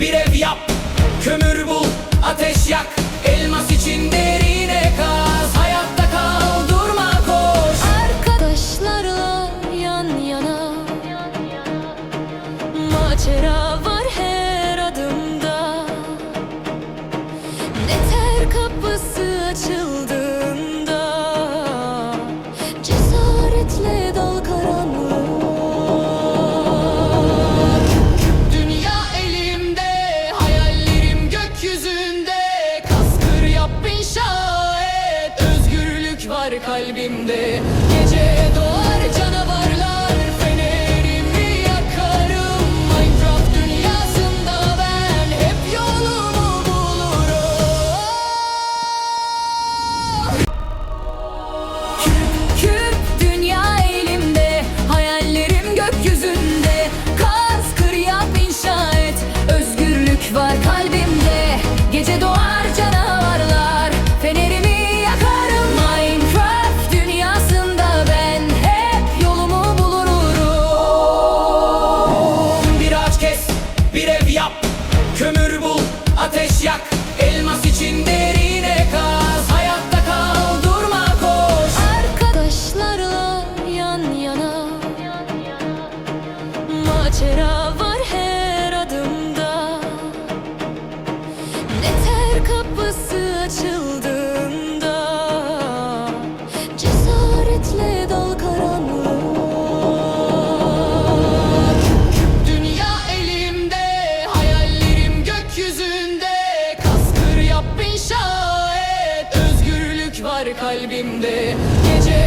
bir ev yap Kömür bul, ateş yak. Elmas için derine kaz Hayatta kal, durma koş. Arkadaşlarla yan yana Macera var her adımda. Neter kapısı açıldı. Kalbimde. Gece doğar canavarlar Fenerimi yakarım. Minecraft dünyasında ben Hep yolumu bulurum. Küp küp dünya elimde Hayallerim gökyüzünde. Kaz kır yap inşa et Özgürlük var kalbimde Macera var her adımda. Neter kapısı açıldığında. Cesaretle dal karanlığa. Küp dünya elimde Hayallerim gökyüzünde. Kaskır yap inşa et Özgürlük var kalbimde. Gece